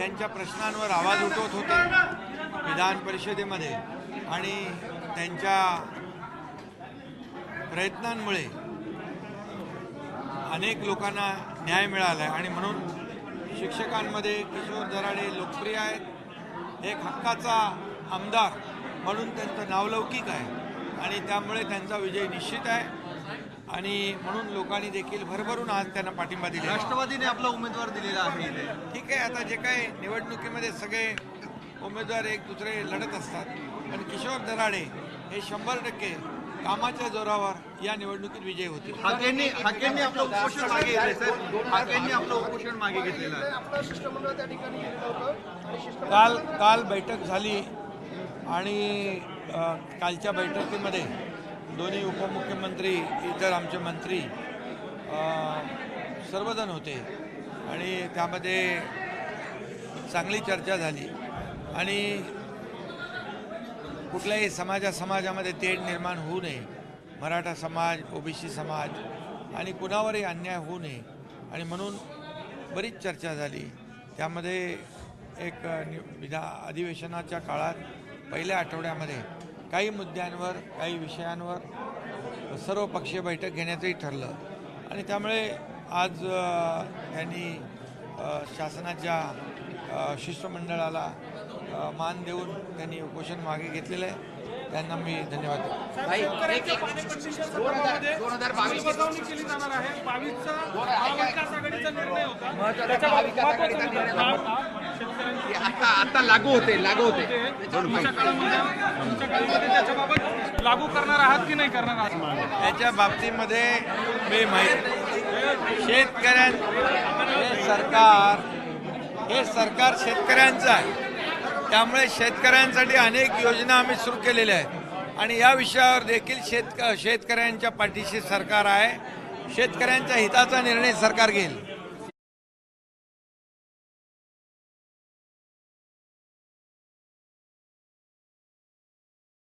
त्यांच्या प्रश्नांवर आवाज उठवत होते विधान परिषदेमध्ये. आणि त्यांच्या प्रयत्नांमुळे अनेक लोकांना न्याय मिळाला आहे आणि म्हणून शिक्षकांमध्ये किशोर दराडे लोकप्रिय आहेत. एक हक्काचा आमदार म्हणून त्यांचं नावलौकिक आहे. आणि त्यामुळे त्यांचा विजय निश्चित आहे. आणि म्हणून लोकांनी देखील भरभरून आज त्यांना पाठिंबा दिला राष्ट्रवादीने आपला उमेदवार दिलेला आहे ठीक आहे आता जे काही निवडणुकीमध्ये सगळे उमेदवार एक दुसरे लढत असतात. पण किशोर दराडे हे शंभर टक्के कामाच्या जोरावर या निवडणुकीत विजयी हाकेंनी हाकेंनी आपलं उपोषण मागे हाकेंनी आपलं उपोषण मागे घेतलेलं आहे. होतं काल काल बैठक झाली आणि अ, कालच्या बैठकीमध्ये दोन्ही उपमुख्यमंत्री इतर आमचे मंत्री सर्वजण होते. आणि त्यामध्ये चांगली चर्चा झाली. आणि कुठल्याही समाजा समाजामध्ये तेढ निर्माण होऊ नये. मराठा समाज ओबीसी समाज आणि कुणावरही अन्याय होऊ नये. आणि म्हणून बरीच चर्चा झाली. त्यामध्ये एक नि- विधा अधिवेशनाच्या काळात पहिल्या आठवड्यामध्ये काही मुद्द्यांवर काही विषयांवर सर्व पक्षीय बैठक घेण्याचंही ठरलं. आणि त्यामुळे आज त्यांनी शासनाच्या शिष्टमंडळाला मान देऊन त्यांनी उपोषण मागे घेतलेलं आहे. त्यांना मी धन्यवाद आता लागू होते लागू होते. लागू करणार आहात की नाही करणार आहात? याच्या बाबतीमध्ये मी माहिती शेतकऱ्यां हे सरकार हे सरकार शेतकऱ्यांचं आहे. त्यामुळे शेतकऱ्यांसाठी अनेक योजना आम्ही सुरू केलेल्या आहेत. आणि या विषयावर देखील शेतक शेतकऱ्यांच्या पाठीशी सरकार आहे. शेतकऱ्यांच्या हिताचा निर्णय सरकार घेईल.